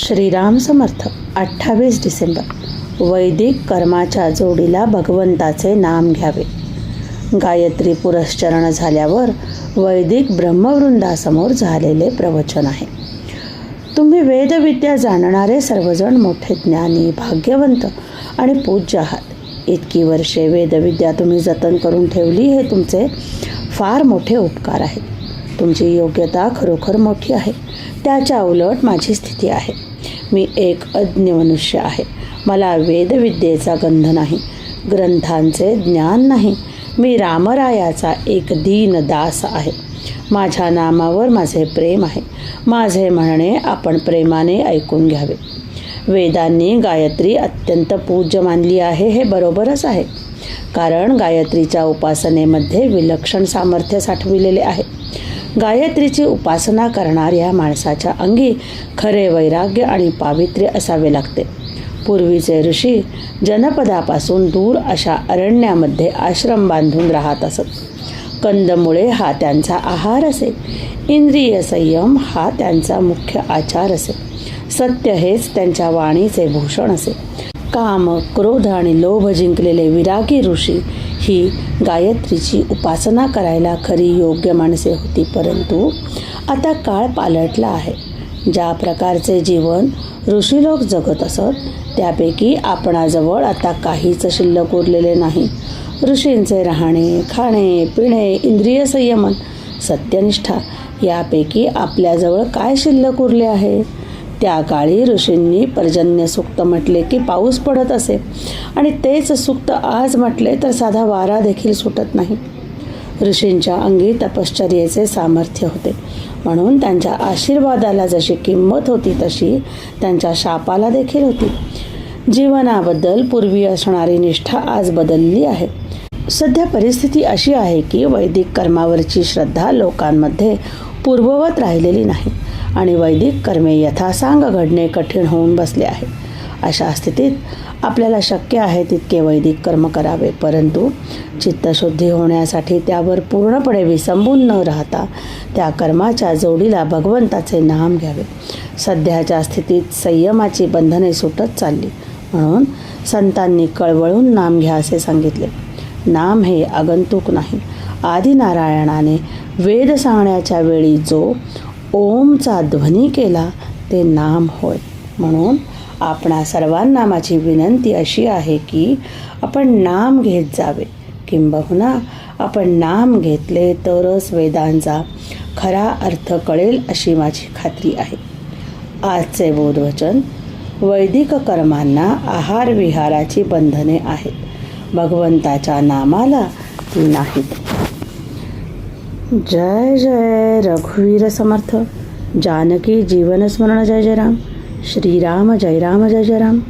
श्रीराम समर्थ अठ्ठावीस डिसेंबर. वैदिक कर्माच्या जोडीला भगवंताचे नाम घ्यावे. गायत्री पुरस्चरण झाल्यावर वैदिक ब्रह्मवृंदासमोर झालेले प्रवचन आहे. तुम्ही वेदविद्या जाणणारे सर्वजण मोठे ज्ञानी भाग्यवंत आणि पूज्य आहात. इतकी वर्षे वेदविद्या तुम्ही जतन करून ठेवली हे तुमचे फार मोठे उपकार आहेत. तुमची योग्यता खरोखर मोठी आहे. त्याच्या उलट माझी स्थिती आहे. मी एक अज्ञ मनुष्य आहे. मला वेदविद्येचा गंध नाही ग्रंथांचे ज्ञान नाही. मी रामरायाचा एक दीन दास आहे. माझ्या नामावर माझे प्रेम आहे. माझे म्हणणे आपण प्रेमाने ऐकून घ्यावे. वेदांनी गायत्री अत्यंत पूज्य मानली आहे हे बरोबरच आहे. कारण गायत्रीच्या उपासनेमध्ये विलक्षण सामर्थ्य साठविलेले आहे. गायत्रीची उपासना करणाऱ्या माणसाच्या अंगी खरे वैराग्य आणि पावित्र्य असावे लागते. पूर्वीचे ऋषी जनपदापासून दूर अशा अरण्यामध्ये आश्रम बांधून राहत असत. कंदमुळे हा त्यांचा आहार असे. इंद्रिय संयम हा त्यांचा मुख्य आचार असे. सत्य हेच त्यांच्या वाणीचे भूषण असे. काम क्रोध आणि लोभ जिंकलेले विरागी ऋषी ही गायत्रीची उपासना करायला खरी योग्य माणसे होती परंतु आता काळ पालटला आहे. ज्या प्रकारचे जीवन ऋषीलोक जगत असत त्यापैकी आपणाजवळ आता काहीच शिल्लक उरलेले नाही. ऋषींचे राहणे खाणे पिणे इंद्रिय संयमन सत्यनिष्ठा यापैकी आपल्याजवळ काय शिल्लक उरले आहे? त्या काळी ऋषींनी पर्जन्य सुक्त म्हटले की पाऊस पडत असे. आणि तेच सुक्त आज म्हटले तर साधा वारा देखील सुटत नाही. ऋषींच्या अंगी तपश्चर्येचे सामर्थ्य होते. म्हणून त्यांच्या आशीर्वादाला जशी किंमत होती तशी त्यांच्या शापाला देखील होती. जीवनाबद्दल पूर्वी असणारी निष्ठा आज बदलली आहे. सध्या परिस्थिती अशी आहे की वैदिक कर्मावरची श्रद्धा लोकांमध्ये पूर्ववत राहिलेली नाही आणि वैदिक कर्मे यथासांग घडणे कठीण होऊन बसले आहे अशा स्थितीत आपल्याला शक्य आहे तितके वैदिक कर्म करावे परंतु चित्तशुद्धी होण्यासाठी त्यावर पूर्णपणे विसंबून न राहता त्या कर्माच्या जोडीला भगवंताचे नाम घ्यावे. सध्याच्या स्थितीत संयमाची बंधने सुटत चालली म्हणून संतांनी कळवळून नाम घ्या असे सांगितले. नाम हे आगंतुक नाही. आदिनारायणाने वेद सांगण्याच्या वेळी जो ओमचा ध्वनी केला ते नाम होय. म्हणून आपणा सर्वांना माझी विनंती अशी आहे की आपण नाम घेत जावे. किंबहुना आपण नाम घेतले तरच वेदांचा खरा अर्थ कळेल अशी माझी खात्री आहे. आजचे बोधवचन वैदिक कर्मांना आहार विहाराची बंधने आहेत. भगवंताच्या नामाला ती नाहीत जय जय रघुवीर समर्थ. जानकी जीवनस्मरण जय जय राम. श्रीराम जय राम जय जय राम.